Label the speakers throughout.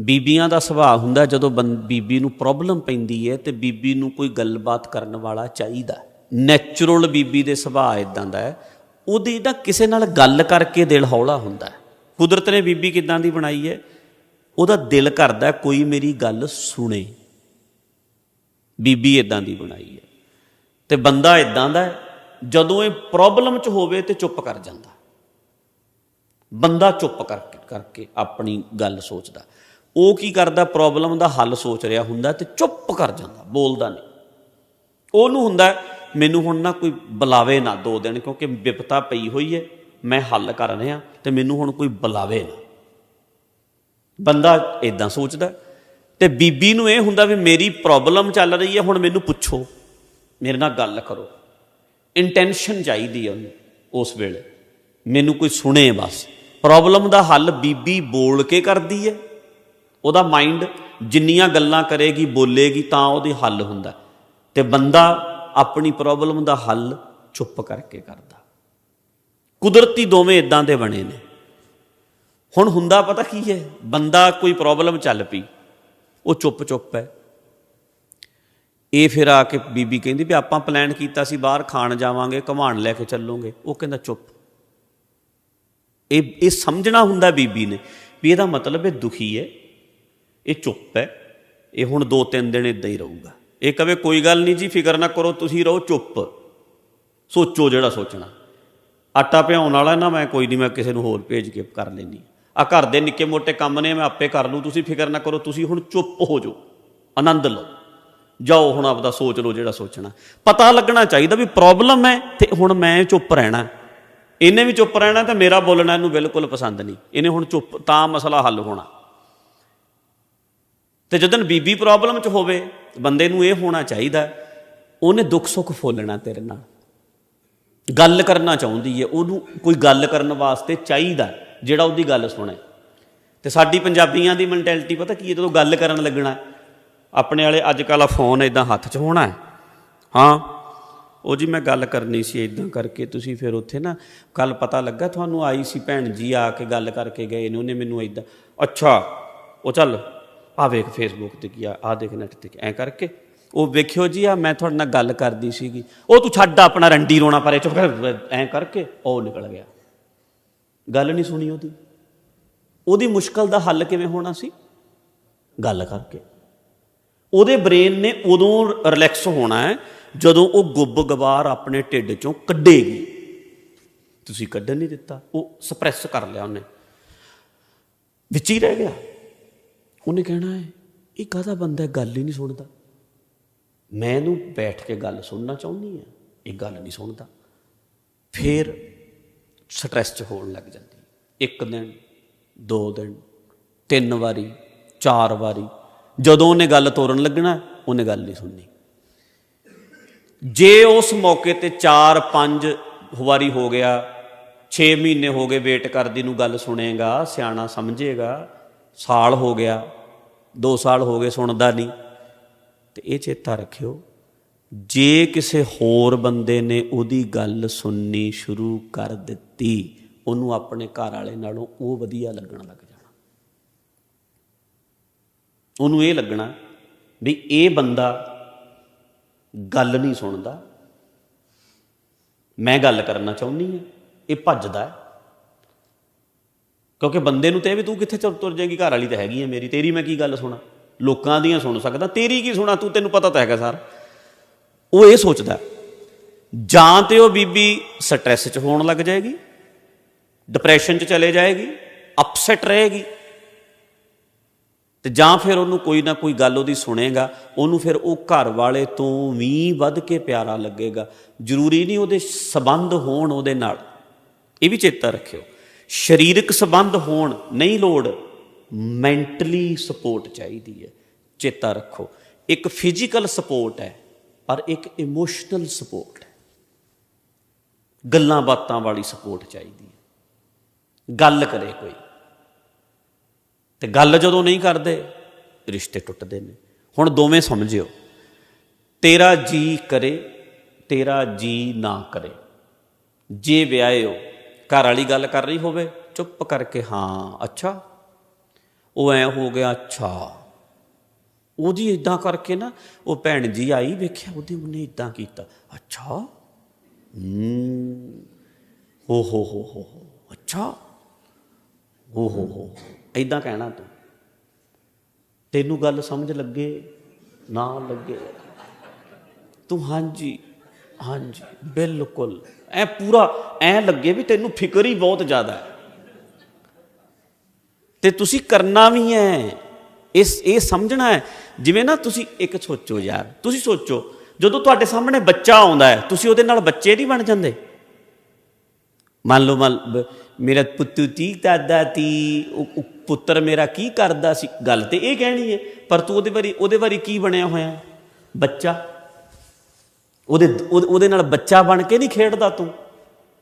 Speaker 1: ਬੀਬੀਆਂ ਦਾ ਸੁਭਾਅ ਹੁੰਦਾ ਜਦੋਂ ਬੰ- ਬੀਬੀ ਨੂੰ ਪ੍ਰੋਬਲਮ ਪੈਂਦੀ ਹੈ ਤੇ ਬੀਬੀ ਨੂੰ ਕੋਈ ਗੱਲਬਾਤ ਕਰਨ ਵਾਲਾ ਚਾਹੀਦਾ ਨੈਚੁਰਲ ਬੀਬੀ ਦੇ ਸੁਭਾਅ ਇਦਾਂ ਦਾ ਹੈ, ਉਹਦੀ ਨਾ ਕਿਸੇ ਨਾਲ ਗੱਲ ਕਰਕੇ ਦਿਲ ਹੌਲਾ ਹੁੰਦਾ ਹੈ। ਕੁਦਰਤ ਨੇ ਬੀਬੀ ਕਿਦਾਂ ਦੀ ਬਣਾਈ ਹੈ? ਉਹਦਾ ਦਿਲ ਕਰਦਾ ਕੋਈ ਮੇਰੀ ਗੱਲ ਸੁਣੇ। ਬੀਬੀ ਇਦਾਂ ਦੀ ਬਣਾਈ ਹੈ। ਤੇ ਬੰਦਾ ਇਦਾਂ ਦਾ ਜਦੋਂ ਇਹ ਪ੍ਰੋਬਲਮ 'ਚ ਹੋਵੇ ਤੇ ਚੁੱਪ ਕਰ ਜਾਂਦਾ। ਬੰਦਾ ਚੁੱਪ ਕਰਕੇ ਕਰਕੇ ਆਪਣੀ ਗੱਲ ਸੋਚਦਾ। ਉਹ ਕੀ ਕਰਦਾ ਪ੍ਰੋਬਲਮ ਦਾ ਹੱਲ ਸੋਚ ਰਿਹਾ ਹੁੰਦਾ ਤੇ ਚੁੱਪ ਕਰ ਜਾਂਦਾ, ਬੋਲਦਾ ਨਹੀਂ। ਉਹਨੂੰ ਹੁੰਦਾ, ਮੈਨੂੰ ਹੁਣ ਨਾ ਕੋਈ ਬੁਲਾਵੇ ਨਾ ਦੋ ਦਿਨ, ਕਿਉਂਕਿ ਵਿਪਤਾ ਪਈ ਹੋਈ ਹੈ ਮੈਂ ਹੱਲ ਕਰ ਰਿਹਾ ਤੇ ਮੈਨੂੰ ਹੁਣ ਕੋਈ ਬੁਲਾਵੇ ਨਾ। ਬੰਦਾ ਇਦਾਂ ਸੋਚਦਾ, ਤੇ ਬੀਬੀ ਨੂੰ ਇਹ ਹੁੰਦਾ ਵੀ ਮੇਰੀ ਪ੍ਰੋਬਲਮ ਚੱਲ ਰਹੀ ਹੈ ਹੁਣ ਮੈਨੂੰ ਪੁੱਛੋ, ਮੇਰੇ ਨਾਲ ਗੱਲ ਕਰੋ। ਇੰਟੈਂਸ਼ਨ ਚਾਹੀਦੀ ਹੈ ਉਹਨੂੰ ਉਸ ਵੇਲੇ। ਮੈਨੂੰ ਕੋਈ ਸੁਣੇ ਬਸ। ਪ੍ਰੋਬਲਮ ਦਾ ਹੱਲ ਬੀਬੀ ਬੋਲ ਕੇ ਕਰਦੀ ਹੈ ਉਹਦਾ ਮਾਈਂਡ ਜਿੰਨੀਆਂ ਗੱਲਾਂ ਕਰੇਗੀ, ਬੋਲੇਗੀ, ਤਾਂ ਉਹਦੇ ਹੱਲ ਹੁੰਦਾ। ਤੇ ਬੰਦਾ ਆਪਣੀ ਪ੍ਰੋਬਲਮ ਦਾ ਹੱਲ ਚੁੱਪ ਕਰਕੇ ਕਰਦਾ। ਕੁਦਰਤੀ ਦੋਵੇਂ ਇਦਾਂ ਦੇ ਬਣੇ ਨੇ। ਹੁਣ ਹੁੰਦਾ ਪਤਾ ਕੀ ਹੈ? ਬੰਦਾ ਕੋਈ ਪ੍ਰੋਬਲਮ ਚੱਲ ਪਈ, ਉਹ ਚੁੱਪ ਚੁੱਪ ਹੈ। ਇਹ ਫਿਰ ਆ ਕੇ ਬੀਬੀ ਕਹਿੰਦੀ ਵੀ ਆਪਾਂ ਪਲਾਨ ਕੀਤਾ ਸੀ, ਬਾਹਰ ਖਾਣ ਜਾਵਾਂਗੇ, ਘਮਾਣ ਲੈ ਕੇ ਚੱਲੋਗੇ। ਉਹ ਕਹਿੰਦਾ, ਚੁੱਪ। ਇਹ ਇਹ ਸਮਝਣਾ ਹੁੰਦਾ ਬੀਬੀ ਨੇ ਵੀ ਇਹਦਾ ਮਤਲਬ ਇਹ ਦੁਖੀ ਹੈ। ਇਹ ਚੁੱਪ ਹੈ, ਇਹ ਹੁਣ ਦੋ ਤਿੰਨ ਦਿਨ ਇਦਾਂ ਹੀ ਰਹੂਗਾ। ਇਹ ਕਵੇ, ਕੋਈ ਗੱਲ ਨਹੀਂ ਜੀ, ਫਿਕਰ ਨਾ ਕਰੋ, ਤੁਸੀਂ ਰਹੋ ਚੁੱਪ। ਸੋਚੋ ਜਿਹੜਾ ਸੋਚਣਾ। ਆਟਾ ਭਿਆਉਣ ਵਾਲਾ ਨਾ ਮੈਂ, ਕੋਈ ਨਹੀਂ, ਮੈਂ ਕਿਸੇ ਨੂੰ ਹੋਰ ਭੇਜ ਕੇ ਕਰ ਲੈਣੀ ਆ ਘਰ ਦੇ ਨਿੱਕੇ ਮੋਟੇ ਕੰਮ ਨੇ, ਮੈਂ ਆਪੇ ਕਰ ਲੂ ਤੁਸੀਂ ਫਿਕਰ ਨਾ ਕਰੋ, ਤੁਸੀਂ ਹੁਣ ਚੁੱਪ ਹੋ ਜਾਓ। ਆਨੰਦ ਲਓ। ਜਾਓ ਹੁਣ ਆਪਦਾ, ਸੋਚ ਲਓ ਜਿਹੜਾ ਸੋਚਣਾ। ਪਤਾ ਲੱਗਣਾ ਚਾਹੀਦਾ ਵੀ ਪ੍ਰੋਬਲਮ ਹੈ ਤੇ ਹੁਣ ਮੈਂ ਚੁੱਪ ਰਹਿਣਾ। ਇਹਨੇ ਵੀ ਚੁੱਪ ਰਹਿਣਾ ਤੇ ਮੇਰਾ ਬੋਲਣਾ ਇਹਨੂੰ ਬਿਲਕੁਲ ਪਸੰਦ ਨਹੀਂ। ਇਹਨੇ ਹੁਣ ਚੁੱਪ, ਤਾਂ ਮਸਲਾ ਹੱਲ ਹੋਣਾ। ਤੇ ਜਦੋਂ ਬੀਬੀ ਪ੍ਰੋਬਲਮ 'ਚ ਹੋਵੇ, ਬੰਦੇ ਨੂੰ ਇਹ ਹੋਣਾ ਚਾਹੀਦਾ, ਉਹਨੇ ਦੁੱਖ ਸੁੱਖ ਫੋਲਣਾ ਤੇਰੇ ਨਾਲ। ਗੱਲ ਕਰਨਾ ਚਾਹੁੰਦੀ ਹੈ ਉਹਨੂੰ ਕੋਈ ਗੱਲ ਕਰਨ ਵਾਸਤੇ ਚਾਹੀਦਾ, ਜਿਹੜਾ ਉਹਦੀ ਗੱਲ ਸੁਣੇ। ਤੇ ਸਾਡੀ ਪੰਜਾਬੀਆਂ ਦੀ ਮੈਂਟੈਲਿਟੀ ਪਤਾ ਕੀ ਹੈ ਜਦੋਂ ਗੱਲ ਕਰਨ ਲੱਗਣਾ, ਆਪਣੇ ਵਾਲੇ ਅੱਜ ਕੱਲ੍ਹ ਆ ਫੋਨ ਇਦਾਂ ਹੱਥ 'ਚ ਹੋਣਾ ਹਾਂ, ਉਹ ਜੀ ਮੈਂ ਗੱਲ ਕਰਨੀ ਸੀ ਇਦਾਂ ਕਰਕੇ, ਤੁਸੀਂ ਫਿਰ ਉੱਥੇ ਨਾ ਕੱਲ ਪਤਾ ਲੱਗਾ ਤੁਹਾਨੂੰ ਆਈ ਸੀ ਭੈਣ ਜੀ ਆ ਕੇ ਗੱਲ ਕਰਕੇ ਗਏ ਨੇ, ਉਹਨੇ ਮੈਨੂੰ ਇਦਾਂ ਅੱਛਾ, ਉਹ ਚੱਲ ਆ ਵੇਖ ਫੇਸਬੁੱਕ ਤੇ ਕੀ ਆ ਆ ਦੇਖ ਨੈਟ ਤੇ ਕੀ, ਐਂ ਕਰਕੇ ਉਹ ਵੇਖਿਓ ਜੀ ਆ ਮੈਂ ਤੁਹਾਡੇ ਨਾਲ ਗੱਲ ਕਰਦੀ ਸੀਗੀ। ਉਹ ਤੂੰ ਛੱਡ ਆਪਣਾ ਰੰਡੀ ਰੋਣਾ ਪਰੇ ਚੁੱਪ ਕਰ। ਐਂ ਕਰਕੇ ਉਹ ਨਿਕਲ ਗਿਆ। ਗੱਲ ਨਹੀਂ ਸੁਣੀ ਉਹਦੀ। ਉਹਦੀ ਮੁਸ਼ਕਲ ਦਾ ਹੱਲ ਕਿਵੇਂ ਹੋਣਾ ਸੀ? ਗੱਲ ਕਰਕੇ। ਉਹਦੇ ਬ੍ਰੇਨ ਨੇ ਉਦੋਂ ਰਿਲੈਕਸ ਹੋਣਾ ਹੈ ਜਦੋਂ ਉਹ ਗੁੱਬ ਗਵਾਰ ਆਪਣੇ ਢਿੱਡ ਚੋਂ ਕੱਢੇਗੀ। ਤੁਸੀਂ ਕੱਢਣ ਨਹੀਂ ਦਿੱਤਾ। ਉਹ ਸਪਰੈਸ ਕਰ ਲਿਆ ਉਹਨੇ। ਵਿੱਚ ਹੀ ਰਹਿ ਗਿਆ। ਉਹਨੇ ਕਹਿਣਾ ਹੈ, ਇਹ ਕਾਹਦਾ ਬੰਦਾ ਗੱਲ ਹੀ ਨਹੀਂ ਸੁਣਦਾ। ਮੈਂ ਇਹਨੂੰ ਬੈਠ ਕੇ ਗੱਲ ਸੁਣਨਾ ਚਾਹੁੰਦੀ ਆ ਇਹ ਗੱਲ ਨਹੀਂ ਸੁਣਦਾ। ਫਿਰ ਸਟ੍ਰੈਸ ਚ ਹੋਣ ਲੱਗ ਜਾਂਦੀ। ਇੱਕ ਦਿਨ, ਦੋ ਦਿਨ, ਤਿੰਨ ਵਾਰੀ, ਚਾਰ ਵਾਰੀ, ਜਦੋਂ ਉਹਨੇ ਗੱਲ ਤੋਰਨ ਲੱਗਣਾ, ਉਹਨੇ ਗੱਲ ਨਹੀਂ ਸੁਣਨੀ। ਜੇ ਉਸ ਮੌਕੇ ਤੇ 4 5 ਵਾਰੀ ਹੋ ਗਿਆ 6 ਮਹੀਨੇ ਹੋ ਗਏ ਵੇਟ ਕਰਦੀ ਨੂੰ ਗੱਲ ਸੁਣੇਗਾ, ਸਿਆਣਾ ਸਮਝੇਗਾ, ਸਾਲ ਹੋ ਗਿਆ 2 ਸਾਲ ਹੋ ਗਏ ਸੁਣਦਾ ਨਹੀਂ। ਤੇ ਇਹ ਚੇਤਾ ਰੱਖਿਓ, ਜੇ ਕਿਸੇ ਹੋਰ ਬੰਦੇ ਨੇ ਉਹਦੀ ਗੱਲ ਸੁਣਨੀ ਸ਼ੁਰੂ ਕਰ ਦਿੱਤੀ, ਉਹਨੂੰ ਆਪਣੇ ਘਰ ਵਾਲੇ ਨਾਲੋਂ ਉਹ ਵਧੀਆ ਲੱਗਣ ਲੱਗ ਜਾਣਾ। ਉਹਨੂੰ ਇਹ ਲੱਗਣਾ ਵੀ ਇਹ ਬੰਦਾ ਗੱਲ ਨਹੀਂ ਸੁਣਦਾ। ਮੈਂ ਗੱਲ ਕਰਨਾ ਚਾਹੁੰਦੀ ਹਾਂ, ਇਹ ਭੱਜਦਾ ਹੈ। ਕਿਉਂਕਿ ਬੰਦੇ ਨੂੰ ਤੇ ਵੀ ਤੂੰ ਕਿੱਥੇ ਤੁਰ ਤੁਰ ਜਾਏਗੀ, ਘਰ ਵਾਲੀ ਤਾਂ ਹੈਗੀ ਹੈ ਮੇਰੀ, ਤੇਰੀ ਮੈਂ ਕੀ ਗੱਲ ਸੁਣਾ? ਲੋਕਾਂ ਦੀਆਂ ਸੁਣ ਸਕਦਾ, ਤੇਰੀ ਕੀ ਸੁਣਾ, ਤੂੰ ਤੈਨੂੰ ਪਤਾ ਤਾਂ ਹੈਗਾ ਸਰ। ਉਹ ਇਹ ਸੋਚਦਾ ਜਾਂ ਤੇ ਉਹ ਬੀਬੀ ਸਟ੍ਰੈਸ 'ਚ ਹੋਣ ਲੱਗ ਜਾਏਗੀ ਡਿਪਰੈਸ਼ਨ 'ਚ ਚਲੇ ਜਾਏਗੀ ਅਪਸੈਟ ਰਹੇਗੀ। ਤੇ ਜਾਂ ਫਿਰ ਉਹਨੂੰ ਕੋਈ ਨਾ ਕੋਈ ਗੱਲ ਉਹਦੀ ਸੁਣੇਗਾ, ਉਹਨੂੰ ਫਿਰ ਉਹ ਘਰ ਵਾਲੇ ਤੋਂ ਵੀ ਵੱਧ ਕੇ ਪਿਆਰਾ ਲੱਗੇਗਾ। ਜ਼ਰੂਰੀ ਨਹੀਂ ਉਹਦੇ ਸਬੰਧ ਹੋਣ ਉਹਦੇ ਨਾਲ। ਇਹ ਵੀ ਚੇਤਾ ਰੱਖਿਓ। ਸਰੀਰਕ ਸੰਬੰਧ ਹੋਣ ਨਹੀਂ ਲੋੜ, ਮੈਂਟਲੀ ਸਪੋਰਟ ਚਾਹੀਦੀ ਹੈ, ਚੇਤਾ ਰੱਖੋ। ਇੱਕ ਫਿਜ਼ੀਕਲ ਸਪੋਰਟ ਹੈ, ਪਰ ਇੱਕ ਇਮੋਸ਼ਨਲ ਸਪੋਰਟ ਹੈ। ਗੱਲਾਂ ਬਾਤਾਂ ਵਾਲੀ ਸਪੋਰਟ ਚਾਹੀਦੀ ਹੈ। ਗੱਲ ਕਰੇ ਕੋਈ, ਤੇ ਗੱਲ ਜਦੋਂ ਨਹੀਂ ਕਰਦੇ, ਰਿਸ਼ਤੇ ਟੁੱਟਦੇ ਨੇ। ਹੁਣ ਦੋਵੇਂ ਸਮਝਿਓ, ਤੇਰਾ ਜੀ ਕਰੇ, ਤੇਰਾ ਜੀ ਨਾ ਕਰੇ। ਜੇ ਵਿਆਹੇ ਹੋ ਘਰ ਵਾਲੀ ਗੱਲ ਕਰ ਰਹੀ ਹੋਵੇ ਚੁੱਪ ਕਰਕੇ ਹਾਂ ਅੱਛਾ। ਉਹ ਐ ਹੋ ਗਿਆ ਅੱਛਾ। ਉਹਦੀ ਇਦਾਂ ਕਰਕੇ ਨਾ ਉਹ ਭੈਣ ਜੀ ਆਈ ਵੇਖਿਆ ਉਹਦੇ ਉਹਨੇ ਇਦਾਂ ਕੀਤਾ। ਅੱਛਾ? ਹੂੰ। ਹੋ ਹੋ ਹੋ ਹੋ ਹੋ, ਅੱਛਾ। ਹੋ ਹੋ ਹੋ ਇਦਾਂ ਕਹਿਣਾ ਤੂੰ। ਤੈਨੂੰ ਗੱਲ ਸਮਝ ਲੱਗੇ? ਨਾ ਲੱਗੇ। ਤੂੰ ਹਾਂਜੀ। ਹਾਂਜੀ, ਬਿਲਕੁਲ। ਐ ਪੂਰਾ ਐ ਲੱਗੇ ਵੀ ਤੈਨੂੰ ਫਿਕਰ ਹੀ ਬਹੁਤ ਜ਼ਿਆਦਾ ਹੈ। ਤੇ ਤੁਸੀਂ ਕਰਨਾ ਵੀ ਹੈ ਇਸ, ਇਹ ਸਮਝਣਾ ਹੈ। ਜਿਵੇਂ ਨਾ ਤੁਸੀਂ ਇੱਕ ਸੋਚੋ ਯਾਰ, ਤੁਸੀਂ ਸੋਚੋ, ਜਦੋਂ ਤੁਹਾਡੇ ਸਾਹਮਣੇ ਬੱਚਾ ਆਉਂਦਾ ਹੈ, ਤੁਸੀਂ ਉਹਦੇ ਨਾਲ ਬੱਚੇ ਨਹੀਂ ਬਣ ਜਾਂਦੇ। ਮੰਨ ਲਓ, ਮੰਨ ਬ- ਮੇਰਾ ਪੁੱਤੂ ਤੀ, ਦਾਦਾ ਤੀ ਉਹ- ਪੁੱਤਰ ਮੇਰਾ ਕੀ ਕਰਦਾ ਸੀ? ਗੱਲ ਤੇ ਇਹ ਕਹਿਣੀ ਹੈ, ਪਰ ਤੂੰ ਉਹਦੇ ਬਾਰੇ ਉਹਦੇ ਬਾਰੇ ਕੀ ਬਣਿਆ ਹੋਇਆ? ਬੱਚਾ। ਉਹਦੇ ਉਹਦੇ ਨਾਲ ਬੱਚਾ ਬਣ ਕੇ ਨਹੀਂ ਖੇਡਦਾ ਤੂੰ।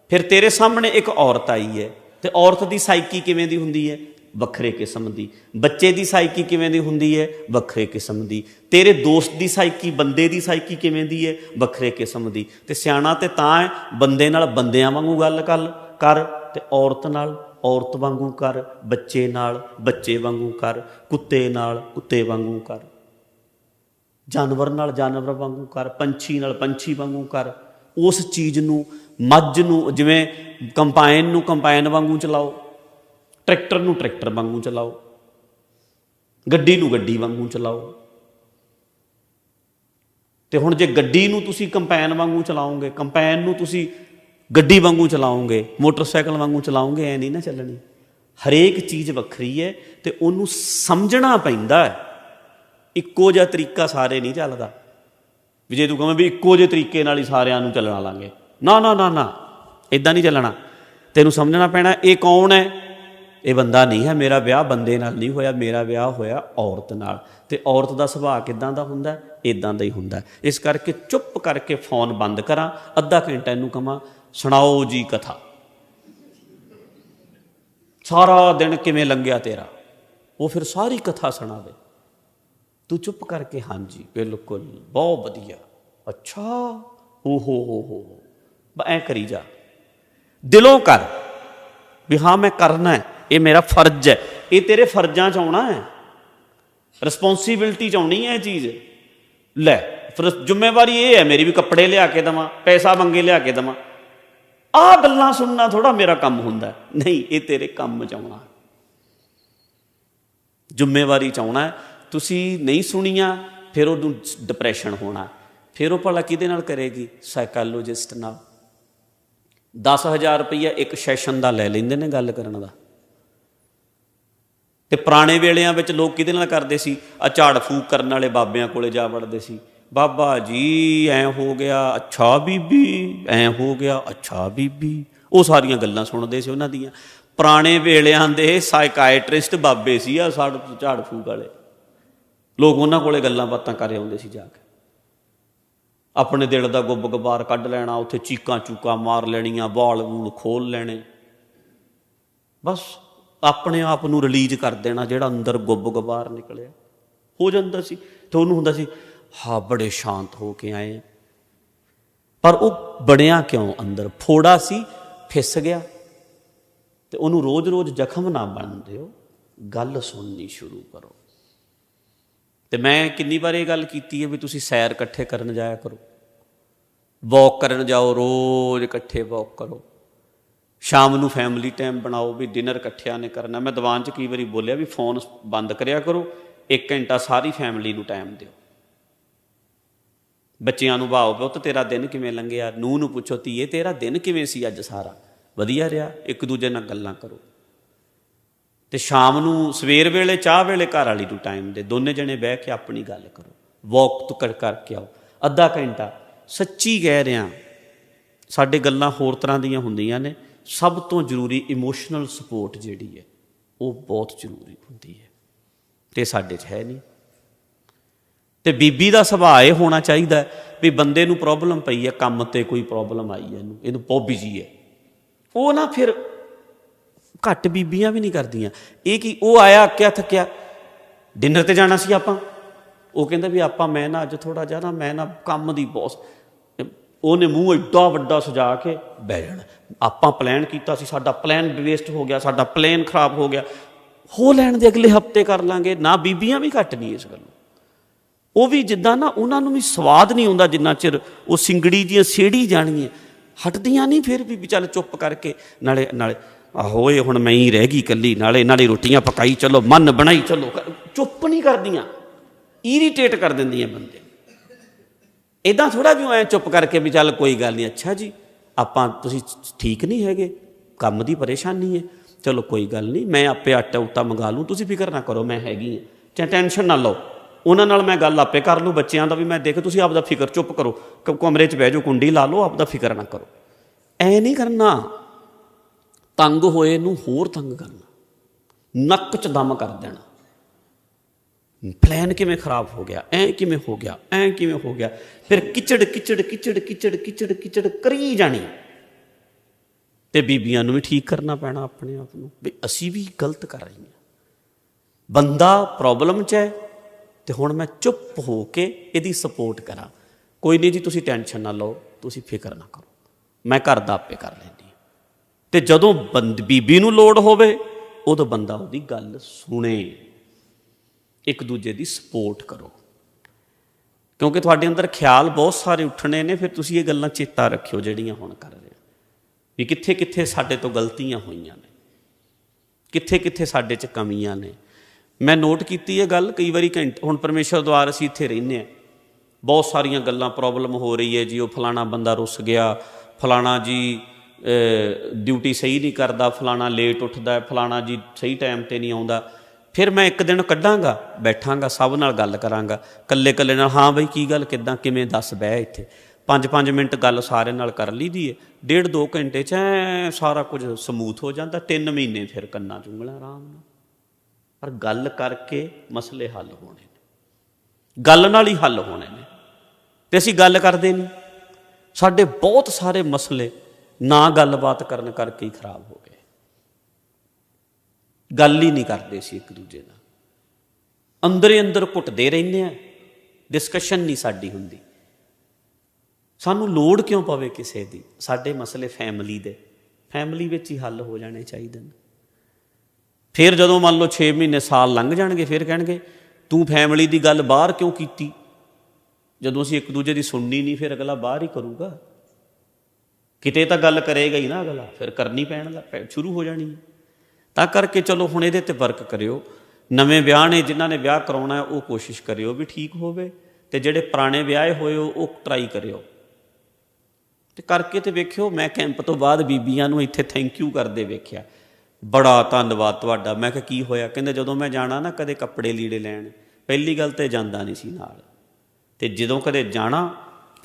Speaker 1: ਫਿਰ ਤੇਰੇ ਸਾਹਮਣੇ ਇੱਕ ਔਰਤ ਆਈ ਹੈ ਤੇ ਔਰਤ ਦੀ ਸਾਈਕੀ ਕਿਵੇਂ ਦੀ ਹੁੰਦੀ ਹੈ? ਵੱਖਰੇ ਕਿਸਮ ਦੀ। ਬੱਚੇ ਦੀ ਸਾਈਕੀ ਕਿਵੇਂ ਦੀ ਹੁੰਦੀ ਹੈ? ਵੱਖਰੇ ਕਿਸਮ ਦੀ। ਤੇਰੇ ਦੋਸਤ ਦੀ ਸਾਈਕੀ ਬੰਦੇ ਦੀ ਸਾਈਕੀ ਕਿਵੇਂ ਦੀ ਹੈ? ਵੱਖਰੇ ਕਿਸਮ ਦੀ। ਤੇ ਸਿਆਣਾ ਤੇ ਤਾਂ ਹੈ, ਬੰਦੇ ਨਾਲ ਬੰਦਿਆਂ ਵਾਂਗੂ ਗੱਲ ਕਰ ਕਰ ਤੇ ਔਰਤ ਨਾਲ ਔਰਤ ਵਾਂਗੂ ਕਰ, ਬੱਚੇ ਨਾਲ ਬੱਚੇ ਵਾਂਗੂ ਕਰ, ਕੁੱਤੇ ਨਾਲ ਕੁੱਤੇ ਵਾਂਗੂ ਕਰ। ਜਾਨਵਰ ਨਾਲ ਜਾਨਵਰ ਵਾਂਗੂ ਕਰ, ਪੰਛੀ ਨਾਲ ਪੰਛੀ ਵਾਂਗੂ ਕਰ, ਉਸ ਚੀਜ਼ ਨੂੰ, ਮੱਝ ਨੂੰ, ਜਿਵੇਂ ਕੰਪਾਈਨ ਨੂੰ ਕੰਪਾਈਨ ਵਾਂਗੂ ਚਲਾਓ, ਟਰੈਕਟਰ ਨੂੰ ਟਰੈਕਟਰ ਵਾਂਗੂ ਚਲਾਓ, ਗੱਡੀ ਨੂੰ ਗੱਡੀ ਵਾਂਗੂ ਚਲਾਓ। ਤੇ ਹੁਣ ਜੇ ਗੱਡੀ ਨੂੰ ਤੁਸੀਂ ਕੰਪੈਨ ਵਾਂਗੂ ਚਲਾਓਗੇ ਕੰਪੈਨ ਨੂੰ ਤੁਸੀਂ ਗੱਡੀ ਵਾਂਗੂ ਚਲਾਓਗੇ, ਮੋਟਰਸਾਈਕਲ ਵਾਂਗੂ ਚਲਾਓਗੇ, ਐ ਨਹੀਂ ਨਾ ਚੱਲਣੀ। ਹਰੇਕ ਚੀਜ਼ ਵੱਖਰੀ ਹੈ ਤੇ ਉਹਨੂੰ ਸਮਝਣਾ ਪੈਂਦਾ ਹੈ। ਇੱਕੋ ਜਿਹਾ ਤਰੀਕਾ ਸਾਰੇ ਨਹੀਂ ਚੱਲਦਾ। ਵੀ ਜੇ ਤੂੰ ਕਵੇਂ ਵੀ ਇੱਕੋ ਜਿਹੇ ਤਰੀਕੇ ਨਾਲ ਹੀ ਸਾਰਿਆਂ ਨੂੰ ਚੱਲਣਾ ਲਾਂਗੇ। ਨਾ ਨਾ ਨਾ ਨਾ। ਇਦਾਂ ਨਹੀਂ ਚੱਲਣਾ। ਤੈਨੂੰ ਸਮਝਣਾ ਪੈਣਾ, ਇਹ ਕੌਣ ਹੈ? ਇਹ ਬੰਦਾ ਨਹੀਂ ਹੈ ਮੇਰਾ ਵਿਆਹ, ਬੰਦੇ ਨਾਲ ਨਹੀਂ ਹੋਇਆ, ਮੇਰਾ ਵਿਆਹ ਹੋਇਆ ਔਰਤ ਨਾਲ। ਤੇ ਔਰਤ ਦਾ ਸੁਭਾਅ ਕਿਦਾਂ ਦਾ ਹੁੰਦਾ? ਇਦਾਂ ਦਾ ਹੀ ਹੁੰਦਾ। ਇਸ ਕਰਕੇ ਚੁੱਪ ਕਰਕੇ ਫੋਨ ਬੰਦ ਕਰਾਂ, ਅੱਧਾ ਘੰਟਾ ਇਹਨੂੰ ਕਹਾਂ, ਸੁਣਾਓ ਜੀ ਕਥਾ। ਸਾਰਾ ਦਿਨ ਕਿਵੇਂ ਲੰਘਿਆ ਤੇਰਾ? ਉਹ ਫਿਰ ਸਾਰੀ ਕਥਾ ਸੁਣਾਵੇ। ਤੂੰ ਚੁੱਪ ਕਰਕੇ, ਹਾਂਜੀ, ਬਿਲਕੁਲ, ਬਹੁਤ ਵਧੀਆ। ਅੱਛਾ ਓ ਹੋ ਹੋ ਹੋ ਐ ਕਰੀ ਜਾ। ਦਿਲੋਂ ਕਰ ਵੀ ਹਾਂ, ਮੈਂ ਕਰਨਾ ਹੈ। ਇਹ ਮੇਰਾ ਫਰਜ਼ ਹੈ। ਇਹ ਤੇਰੇ ਫਰਜ਼ਾਂ ਚ ਆਉਣਾ ਹੈ। ਰਿਸਪੌਂਸਿਬਿਲਟੀ ਚ ਆਉਣੀ ਹੈ ਇਹ ਚੀਜ਼। ਲੈ, ਫਿਰ ਜ਼ਿੰਮੇਵਾਰੀ ਇਹ ਹੈ, ਮੇਰੀ ਵੀ ਕੱਪੜੇ ਲਿਆ ਕੇ ਦਵਾਂ, ਪੈਸਾ ਮੰਗੇ ਲਿਆ ਕੇ ਦਵਾਂ। ਆਹ ਗੱਲਾਂ ਸੁਣਨਾ ਥੋੜਾ ਮੇਰਾ ਕੰਮ ਹੁੰਦਾ ਨਹੀਂ, ਇਹ ਤੇਰੇ ਕੰਮ ਚ ਆਉਣਾ ਹੈ। ਜ਼ਿੰਮੇਵਾਰੀ ਚ ਆਉਣਾ ਹੈ। ਤੁਸੀਂ ਨਹੀਂ ਸੁਣੀਆਂ, ਫਿਰ ਉਹਨੂੰ ਡਿਪਰੈਸ਼ਨ ਹੋਣਾ। ਫਿਰ ਉਹ ਭਲਾ ਕਿਹਦੇ ਨਾਲ ਕਰੇਗੀ? ਸਾਈਕੋਲੋਜਿਸਟ ਨਾਲ। 10000 ਰੁਪਈਆ ਇੱਕ ਸੈਸ਼ਨ ਦਾ ਲੈ ਲੈਂਦੇ ਨੇ ਗੱਲ ਕਰਨ ਦਾ। ਤੇ ਪੁਰਾਣੇ ਵੇਲਿਆਂ ਵਿੱਚ ਲੋਕ ਕਿਹਦੇ ਨਾਲ ਕਰਦੇ ਸੀ? ਆ ਝਾੜ ਫੂਕ ਕਰਨ ਵਾਲੇ ਬਾਬਿਆਂ ਕੋਲੇ ਜਾ ਵੜਦੇ ਸੀ। ਬਾਬਾ ਜੀ, ਐ ਹੋ ਗਿਆ, ਅੱਛਾ ਬੀਬੀ, ਐ ਹੋ ਗਿਆ, ਅੱਛਾ ਬੀਬੀ। ਉਹ ਸਾਰੀਆਂ ਗੱਲਾਂ ਸੁਣਦੇ ਸੀ ਉਹਨਾਂ ਦੀਆਂ। ਪੁਰਾਣੇ ਵੇਲਿਆਂ ਦੇ ਸਾਈਕਾਇਟ੍ਰਿਸਟ ਬਾਬੇ ਸੀ ਆ, ਸਾਡ ਝਾੜ ਫੂਕ ਵਾਲੇ। ਲੋਕ ਉਹਨਾਂ ਕੋਲੇ ਗੱਲਾਂ ਬਾਤਾਂ ਕਰੇ ਆਉਂਦੇ ਸੀ ਜਾ ਕੇ। ਆਪਣੇ ਦਿਲ ਦਾ ਗੁੱਬ ਗੁਬਾਰ ਕੱਢ ਲੈਣਾ, ਉੱਥੇ ਚੀਕਾਂ ਚੂਕਾਂ ਮਾਰ ਲੈਣੀਆਂ ਬਾਲ ਬੂਲ ਖੋਲ ਲੈਣੇ। ਬਸ ਆਪਣੇ ਆਪ ਨੂੰ ਰਿਲੀਜ਼ ਕਰ ਦੇਣਾ, ਜਿਹੜਾ ਅੰਦਰ ਗੁੱਬ ਗੁਬਾਰ ਨਿਕਲਿਆ। ਹੋ ਜਾਂਦਾ ਸੀ, ਤੇ ਉਹਨੂੰ ਹੁੰਦਾ ਸੀ, ਹਾਂ, ਬੜੇ ਸ਼ਾਂਤ ਹੋ ਕੇ ਆਏ। ਪਰ ਉਹ ਬਣਿਆ ਕਿਉਂ ਅੰਦਰ? ਫੋੜਾ ਸੀ, ਫਿਸ ਗਿਆ। ਤੇ ਉਹਨੂੰ ਰੋਜ਼-ਰੋਜ਼ ਜ਼ਖਮ ਨਾ ਬਣ ਦਿਓ ਗੱਲ ਸੁਣਨੀ ਸ਼ੁਰੂ ਕਰੋ। ਤੇ ਮੈਂ ਕਿੰਨੀ ਵਾਰ ਇਹ ਗੱਲ ਕੀਤੀ ਹੈ ਵੀ ਤੁਸੀਂ ਸੈਰ ਇਕੱਠੇ ਕਰਨ ਜਾਇਆ ਕਰੋ। ਵਾਕ ਕਰਨ ਜਾਓ, ਰੋਜ਼ ਇਕੱਠੇ ਵਾਕ ਕਰੋ। ਸ਼ਾਮ ਨੂੰ ਫੈਮਿਲੀ ਟਾਈਮ ਬਣਾਓ ਵੀ ਡਿਨਰ ਇਕੱਠਿਆਂ ਨੇ ਕਰਨਾ। ਮੈਂ ਦੀਵਾਨ 'ਚ ਕਈ ਵਾਰੀ ਬੋਲਿਆ ਵੀ ਫੋਨ ਬੰਦ ਕਰਿਆ ਕਰੋ 1 ਘੰਟਾ ਸਾਰੀ ਫੈਮਿਲੀ ਨੂੰ ਟਾਈਮ ਦਿਓ। ਬੱਚਿਆਂ ਨੂੰ ਭਾਓ ਪੁੱਤ ਤੇਰਾ ਦਿਨ ਕਿਵੇਂ ਲੰਘਿਆ? ਨੂੰ ਨੂੰ ਪੁੱਛੋ, ਧੀਏ ਤੇਰਾ ਦਿਨ ਕਿਵੇਂ ਸੀ ਅੱਜ ਸਾਰਾ? ਵਧੀਆ ਰਿਹਾ, ਇੱਕ ਦੂਜੇ ਨਾਲ ਗੱਲਾਂ ਕਰੋ। ਤੇ ਸ਼ਾਮ ਨੂੰ ਸਵੇਰ ਵੇਲੇ, ਚਾਹ ਵੇਲੇ ਘਰ ਵਾਲੀ ਨੂੰ ਟਾਈਮ ਦੇ, ਦੋਨੇ ਜਣੇ ਬਹਿ ਕੇ ਆਪਣੀ ਗੱਲ ਕਰੋ। ਵਾਕ ਤੋਂ ਕਰਕੇ ਆਓ। ਅੱਧਾ ਘੰਟਾ। ਸੱਚੀ ਕਹਿ ਰਿਹਾ, ਸਾਡੇ ਗੱਲਾਂ ਹੋਰ ਤਰ੍ਹਾਂ ਦੀਆਂ ਹੁੰਦੀਆਂ ਨੇ। ਸਭ ਤੋਂ ਜ਼ਰੂਰੀ ਇਮੋਸ਼ਨਲ ਸਪੋਰਟ ਜਿਹੜੀ ਹੈ, ਉਹ ਬਹੁਤ ਜ਼ਰੂਰੀ ਹੁੰਦੀ ਹੈ। ਤੇ ਸਾਡੇ 'ਚ ਹੈ ਨਹੀਂ। ਤੇ ਬੀਬੀ ਦਾ ਸੁਭਾਅ ਇਹ ਹੋਣਾ ਚਾਹੀਦਾ ਹੈ ਵੀ ਬੰਦੇ ਨੂੰ ਪ੍ਰੋਬਲਮ ਪਈ ਹੈ, ਕੰਮ ਤੇ ਕੋਈ ਪ੍ਰੋਬਲਮ ਆਈ ਹੈ ਇਹਨੂੰ ਇਹਨੂੰ ਬਹੁਤ ਜੀ ਹੈ। ਉਹ ਨਾ ਫਿਰ ਘੱਟ ਬੀਬੀਆਂ ਵੀ ਨਹੀਂ ਕਰਦੀਆਂ। ਇਹ ਕੀ, ਉਹ ਆਇਆ, ਅੱਕਿਆ, ਥੱਕਿਆ। ਡਿਨਰ ਤੇ ਜਾਣਾ ਸੀ ਆਪਾਂ। ਉਹ ਕਹਿੰਦਾ ਵੀ ਆਪਾਂ, ਮੈਂ ਨਾ ਅੱਜ ਥੋੜਾ ਜਿਹਾ ਨਾ, ਮੈਂ ਨਾ ਕੰਮ ਦੀ ਬੌਸ ਉਹਨੇ ਮੂੰਹ ਐਡਾ ਵੱਡਾ ਸਜਾ ਕੇ ਬਹਿ ਜਾਣਾ। ਆਪਾਂ ਪਲਾਨ ਕੀਤਾ ਸੀ, ਸਾਡਾ ਪਲਾਨ ਵੇਸਟ ਹੋ ਗਿਆ, ਸਾਡਾ ਪਲਾਨ ਖਰਾਬ ਹੋ ਗਿਆ। ਹੋ ਲੈਣ ਦੇ ਅਗਲੇ ਹਫ਼ਤੇ ਕਰ ਲਾਂਗੇ। ਨਾ ਬੀਬੀਆਂ ਵੀ ਘੱਟ ਨਹੀਂ ਇਸ ਗੱਲੋਂ। ਉਹ ਵੀ ਜਿੱਦਾਂ ਨਾ, ਉਹਨਾਂ ਨੂੰ ਵੀ ਸਵਾਦ ਨਹੀਂ ਆਉਂਦਾ ਜਿੰਨਾ ਚਿਰ ਉਹ ਸਿੰਗੜੀ ਦੀਆਂ ਸੇੜੀ ਜਾਣੀ ਹੈ ਹਟਦੀਆਂ ਨਹੀਂ, ਫਿਰ ਵੀ ਵੀ ਚੱਲ ਚੁੱਪ ਕਰਕੇ। ਨਾਲੇ ਨਾਲੇ ਆਹੋ ਇਹ ਹੁਣ ਮੈਂ ਹੀ ਰਹਿ ਗਈ ਇਕੱਲੀ, ਨਾਲੇ ਨਾਲੇ ਰੋਟੀਆਂ ਪਕਾਈ, ਚਲੋ, ਮਨ ਬਣਾਈ, ਚਲੋ ਚੁੱਪ ਨਹੀਂ ਕਰਦੀਆਂ ਇਰੀਟੇਟ ਕਰ ਦਿੰਦੀਆਂ ਬੰਦੇ। ਇਦਾਂ ਥੋੜਾ ਵੀ ਐ ਚੁੱਪ ਕਰਕੇ ਵੀ ਚੱਲ ਕੋਈ ਗੱਲ ਨਹੀਂ, ਅੱਛਾ ਜੀ, ਆਪਾਂ ਤੁਸੀਂ ਠੀਕ ਨਹੀਂ ਹੈਗੇ, ਕੰਮ ਦੀ ਪਰੇਸ਼ਾਨੀ ਹੈ, ਚਲੋ ਕੋਈ ਗੱਲ ਨਹੀਂ, ਮੈਂ ਆਪੇ ਆਟਾ ਉਟਾ ਮੰਗਾ ਲੂੰ, ਤੁਸੀਂ ਫਿਕਰ ਨਾ ਕਰੋ, ਮੈਂ ਹੈਗੀ ਹਾਂ। ਚਾਹੇ ਟੈਨਸ਼ਨ ਨਾ ਲਓ, ਉਹਨਾਂ ਨਾਲ ਮੈਂ ਗੱਲ ਆਪੇ ਕਰ ਲੂੰ ਬੱਚਿਆਂ ਦਾ ਵੀ, ਮੈਂ ਦੇਖ, ਤੁਸੀਂ ਆਪਦਾ ਫਿਕਰ ਚੁੱਪ ਕਰੋ ਕਮਰੇ 'ਚ ਬਹਿ ਜਾਓ, ਕੁੰਡੀ ਲਾ ਲਓ, ਆਪਦਾ ਫਿਕਰ ਨਾ ਕਰੋ। ਐ ਨਹੀਂ ਕਰਨਾ। ਤੰਗ ਹੋਏ ਨੂੰ ਹੋਰ ਤੰਗ ਕਰਨਾ। ਨੱਕ 'ਚ ਦਮ ਕਰ ਦੇਣਾ। ਪਲਾਨ ਕਿਵੇਂ ਖਰਾਬ ਹੋ ਗਿਆ, ਐ ਕਿਵੇਂ ਹੋ ਗਿਆ, ਐ ਕਿਵੇਂ ਹੋ ਗਿਆ। ਫਿਰ ਕਿਚੜ ਕਿਚੜ ਕਿਚੜ ਕਿਚੜ ਕਿਚੜ ਕਿਚੜ ਕਰੀ ਜਾਣੀ। ਤੇ ਬੀਬੀਆਂ ਨੂੰ ਵੀ ਠੀਕ ਕਰਨਾ ਪੈਣਾ ਆਪਣੇ ਆਪ ਨੂੰ। ਵੀ ਅਸੀਂ ਵੀ ਗਲਤ ਕਰ ਰਹੀਆਂ ਬੰਦਾ ਪ੍ਰੋਬਲਮ 'ਚ ਹੈ ਤੇ ਹੁਣ ਮੈਂ ਚੁੱਪ ਹੋ ਕੇ ਇਹਦੀ ਸਪੋਰਟ ਕਰਾਂ। ਕੋਈ ਨਹੀਂ ਜੀ, ਤੁਸੀਂ ਟੈਨਸ਼ਨ ਨਾ ਲਓ, ਤੁਸੀਂ ਫਿਕਰ ਨਾ ਕਰੋ। ਮੈਂ ਘਰ ਦਾ ਆਪੇ ਕਰ ਲੈਂਦਾ। ਤੇ ਜਦੋਂ ਬੰਦ ਬੀਬੀ ਨੂੰ ਲੋੜ ਹੋਵੇ, ਉਦੋਂ ਬੰਦਾ ਉਹਦੀ ਗੱਲ ਸੁਣੇ। ਇੱਕ ਦੂਜੇ ਦੀ ਸਪੋਰਟ ਕਰੋ। ਕਿਉਂਕਿ ਤੁਹਾਡੇ ਅੰਦਰ ਖਿਆਲ ਬਹੁਤ ਸਾਰੇ ਉੱਠਣੇ ਨੇ, ਫਿਰ ਤੁਸੀਂ ਇਹ ਗੱਲਾਂ ਚੇਤਾ ਰੱਖਿਓ ਜਿਹੜੀਆਂ ਹੁਣ ਕਰ ਰਹੇ ਹੋ। ਵੀ ਕਿੱਥੇ ਕਿੱਥੇ ਸਾਡੇ ਤੋਂ ਗਲਤੀਆਂ ਹੋਈਆਂ ਨੇ। ਕਿੱਥੇ ਕਿੱਥੇ ਸਾਡੇ 'ਚ ਕਮੀਆਂ ਨੇ। ਮੈਂ ਨੋਟ ਕੀਤੀ ਇਹ ਗੱਲ, ਕਈ ਵਾਰੀ ਘੰਟ, ਹੁਣ ਪਰਮੇਸ਼ਰ ਦੁਆਰ ਅਸੀਂ ਇੱਥੇ ਰਹਿੰਦੇ ਆ ਬਹੁਤ ਸਾਰੀਆਂ ਗੱਲਾਂ ਪ੍ਰੋਬਲਮ ਹੋ ਰਹੀ ਹੈ ਜੀ, ਉਹ ਫਲਾਣਾ ਬੰਦਾ ਰੁੱਸ ਗਿਆ, ਫਲਾਣਾ ਜੀ ਡਿਊਟੀ ਸਹੀ ਨਹੀਂ ਕਰਦਾ, ਫਲਾਣਾ ਲੇਟ ਉੱਠਦਾ ਫਲਾਣਾ ਜੀ ਸਹੀ ਟਾਈਮ ਤੇ ਨਹੀਂ ਆਉਂਦਾ। ਫਿਰ ਮੈਂ ਇੱਕ ਦਿਨ ਕੱਢਾਂਗਾ, ਬੈਠਾਂਗਾ, ਸਭ ਨਾਲ ਗੱਲ ਕਰਾਂਗਾ। ਕੱਲੇ ਕੱਲੇ ਨਾਲ, ਹਾਂ ਬਈ, ਕੀ ਗੱਲ, ਕਿੱਦਾਂ, ਕਿਵੇਂ, ਦੱਸ, ਬਹਿ ਇੱਥੇ। 5-5 ਮਿੰਟ ਗੱਲ ਸਾਰੇ ਨਾਲ ਕਰ ਲਈਦੀ ਹੈ ਡੇਢ ਦੋ ਘੰਟੇ ਚ ਐਂ ਸਾਰਾ ਕੁਝ ਸਮੂਥ ਹੋ ਜਾਂਦਾ 3 ਮਹੀਨੇ ਫਿਰ ਕੰਨਾਂ ਚੁੰਗਲਾਂ ਆਰਾਮ ਨਾਲ। ਪਰ ਗੱਲ ਕਰਕੇ ਮਸਲੇ ਹੱਲ ਹੋਣੇ ਨੇ। ਗੱਲ ਨਾਲ ਹੀ ਹੱਲ ਹੋਣੇ ਨੇ। ਤੇ ਅਸੀਂ ਗੱਲ ਕਰਦੇ ਨਹੀਂ। ਸਾਡੇ ਬਹੁਤ ਸਾਰੇ ਮਸਲੇ ਨਾ ਗੱਲਬਾਤ ਕਰਨ ਕਰਕੇ ਹੀ ਖਰਾਬ ਹੋ ਗਏ। ਗੱਲ ਹੀ ਨਹੀਂ ਕਰਦੇ ਸੀ ਇੱਕ ਦੂਜੇ ਨਾਲ। ਅੰਦਰੇ ਅੰਦਰ ਘੁੱਟਦੇ ਰਹਿੰਦੇ ਆ ਡਿਸਕਸ਼ਨ ਨਹੀਂ ਸਾਡੀ ਹੁੰਦੀ। ਸਾਨੂੰ ਲੋੜ ਕਿਉਂ ਪਵੇ ਕਿਸੇ ਦੀ? ਸਾਡੇ ਮਸਲੇ ਫੈਮਿਲੀ ਦੇ। ਫੈਮਿਲੀ ਵਿੱਚ ਹੀ ਹੱਲ ਹੋ ਜਾਣੇ ਚਾਹੀਦੇ ਨੇ। ਫਿਰ ਜਦੋਂ ਮੰਨ ਲਓ 6 ਮਹੀਨੇ ਸਾਲ ਲੰਘ ਜਾਣਗੇ, ਫਿਰ ਕਹਿਣਗੇ, ਤੂੰ ਫੈਮਿਲੀ ਦੀ ਗੱਲ ਬਾਹਰ ਕਿਉਂ ਕੀਤੀ? ਜਦੋਂ ਅਸੀਂ ਇੱਕ ਦੂਜੇ ਦੀ ਸੁਣਨੀ ਨਹੀਂ, ਫਿਰ ਅਗਲਾ ਬਾਹਰ ਹੀ ਕਰੂਗਾ। ਕਿਤੇ ਤਾਂ ਗੱਲ ਕਰੇਗਾ ਹੀ ਨਾ ਅਗਲਾ, ਫਿਰ ਕਰਨੀ ਪੈਣ ਦਾ ਪੈ, ਸ਼ੁਰੂ ਹੋ ਜਾਣੀ ਤਾਂ ਕਰਕੇ ਚਲੋ ਹੁਣ ਇਹਦੇ ਤੇ ਵਰਕ ਕਰਿਓ। ਨਵੇਂ ਵਿਆਹ ਨੇ, ਜਿਨ੍ਹਾਂ ਨੇ ਵਿਆਹ ਕਰਾਉਣਾ ਹੈ, ਉਹ ਕੋਸ਼ਿਸ਼ ਕਰਿਓ ਵੀ ਠੀਕ ਹੋਵੇ ਤੇ ਜਿਹੜੇ ਪੁਰਾਣੇ ਵਿਆਹੇ ਹੋਏ ਉਹ ਟਰਾਈ ਕਰਿਓ। ਤੇ ਕਰਕੇ ਤੇ ਵੇਖਿਓ, ਮੈਂ ਕੈਂਪ ਤੋਂ ਬਾਅਦ ਬੀਬੀਆਂ ਨੂੰ ਇੱਥੇ ਥੈਂਕ ਯੂ ਕਰਦੇ ਵੇਖਿਆ। ਬੜਾ ਧੰਨਵਾਦ ਤੁਹਾਡਾ। ਮੈਂ ਕਿਹਾ, ਕੀ ਹੋਇਆ? ਕਹਿੰਦੇ, ਜਦੋਂ ਮੈਂ ਜਾਣਾ ਨਾ ਕਦੇ ਕੱਪੜੇ ਲੀੜੇ ਲੈਣ, ਪਹਿਲੀ ਗੱਲ ਤੇ ਜਾਂਦਾ ਨਹੀਂ ਸੀ ਨਾਲ। ਤੇ ਜਦੋਂ ਕਦੇ ਜਾਣਾ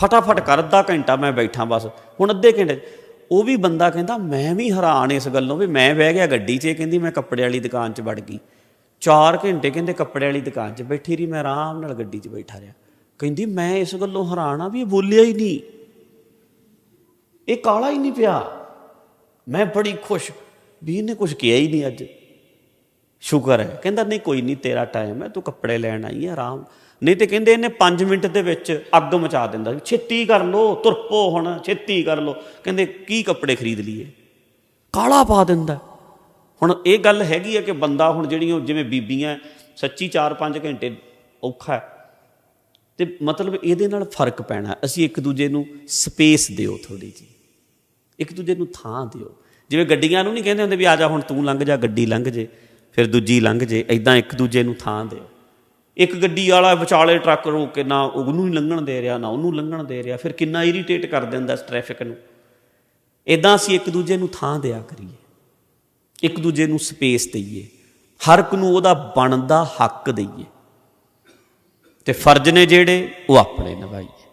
Speaker 1: ਫਟਾਫਟ ਕਰ, ਅੱਧਾ ਘੰਟਾ ਮੈਂ ਬੈਠਾ ਬਸ। ਹੁਣ ਅੱਧੇ ਘੰਟੇ, ਉਹ ਵੀ ਬੰਦਾ ਕਹਿੰਦਾ, ਮੈਂ ਵੀ ਹੈਰਾਨ ਇਸ ਗੱਲੋਂ ਵੀ ਮੈਂ ਬਹਿ ਗਿਆ ਗੱਡੀ 'ਚ, ਇਹ ਕਹਿੰਦੀ ਮੈਂ ਕੱਪੜੇ ਵਾਲੀ ਦੁਕਾਨ 'ਚ ਵੜ ਗਈ। 4 ਘੰਟੇ ਕਹਿੰਦੇ ਕੱਪੜੇ ਵਾਲੀ ਦੁਕਾਨ 'ਚ ਬੈਠੀ ਰਹੀ, ਮੈਂ ਆਰਾਮ ਨਾਲ ਗੱਡੀ 'ਚ ਬੈਠਾ ਰਿਹਾ। ਕਹਿੰਦੀ, ਮੈਂ ਇਸ ਗੱਲੋਂ ਹੈਰਾਨ ਆ ਵੀ ਇਹ ਬੋਲਿਆ ਹੀ ਨਹੀਂ। ਇਹ ਕਾਲਾ ਹੀ ਨਹੀਂ ਪਿਆ। ਮੈਂ ਬੜੀ ਖੁਸ਼ ਵੀ ਇਹਨੇ ਕੁਝ ਕਿਹਾ ਹੀ ਨਹੀਂ ਅੱਜ। ਸ਼ੁਕਰ ਹੈ। ਕਹਿੰਦਾ, ਨਹੀਂ, ਕੋਈ ਨਹੀਂ, ਤੇਰਾ ਟਾਈਮ ਹੈ, ਤੂੰ ਕੱਪੜੇ ਲੈਣ ਆਈ ਹੈ, ਆਰਾਮ। ਨਹੀਂ ਤੇ ਕਹਿੰਦੇ, ਇਹਨੇ 5 ਮਿੰਟ ਦੇ ਵਿੱਚ ਅੱਗ ਮਚਾ ਦਿੰਦਾ ਛੇਤੀ ਕਰ ਲੋ ਤੁਰਪੋ ਹੁਣ, ਛੇਤੀ ਕਰ ਲੋ ਕਹਿੰਦੇ, ਕੀ ਕੱਪੜੇ ਖਰੀਦ ਲਈਏ? ਕਾਲਾ ਪਾ ਦਿੰਦਾ। ਹੁਣ ਇਹ ਗੱਲ ਹੈਗੀ ਹੈ ਕਿ ਬੰਦਾ ਹੁਣ ਜਿਹੜੀਆਂ ਜਿਵੇਂ ਬੀਬੀਆਂ, ਸੱਚੀ 4-5 ਘੰਟੇ ਔਖਾ ਹੈ। ਤੇ ਮਤਲਬ ਇਹਦੇ ਨਾਲ ਫ਼ਰਕ ਪੈਣਾ। ਅਸੀਂ ਇੱਕ ਦੂਜੇ ਨੂੰ ਸਪੇਸ ਦਿਓ ਥੋੜੀ ਜੀ ਇੱਕ ਦੂਜੇ ਨੂੰ ਥਾਂ ਦਿਓ। ਜਿਵੇਂ ਗੱਡੀਆਂ ਨੂੰ ਨਹੀਂ ਕਹਿੰਦੇ ਹੁੰਦੇ ਵੀ ਆ ਜਾ ਹੁਣ ਤੂੰ ਲੰਘ ਜਾ, ਗੱਡੀ ਲੰਘ ਜੇ। ਫਿਰ ਦੂਜੀ ਲੰਘ ਜੇ ਐਦਾਂ ਇੱਕ ਦੂਜੇ ਨੂੰ ਥਾਂ ਦਿਓ। ਇੱਕ ਗੱਡੀ ਵਾਲਾ ਵਿਚਾਲੇ ਟਰੱਕ ਰੋਕ ਕੇ ਨਾ ਉਹਨੂੰ ਹੀ ਲੰਘਣ ਦੇ ਰਿਹਾ, ਨਾ ਉਹਨੂੰ ਲੰਘਣ ਦੇ ਰਿਹਾ, ਫਿਰ ਕਿੰਨਾ ਇਰੀਟੇਟ ਕਰ ਦਿੰਦਾ ਇਸ ਟ੍ਰੈਫਿਕ ਨੂੰ। ਐਦਾਂ ਅਸੀਂ ਇੱਕ ਦੂਜੇ ਨੂੰ ਥਾਂ ਦਿਆ ਕਰੀਏ। ਇੱਕ ਦੂਜੇ ਨੂੰ ਸਪੇਸ ਦਈਏ। ਹਰ ਇੱਕ ਨੂੰ ਉਹਦਾ ਬਣਦਾ ਹੱਕ ਦਈਏ। ਤੇ ਫਰਜ਼ ਨੇ ਜਿਹੜੇ, ਉਹ ਆਪਣੇ ਨਿਭਾਈਏ।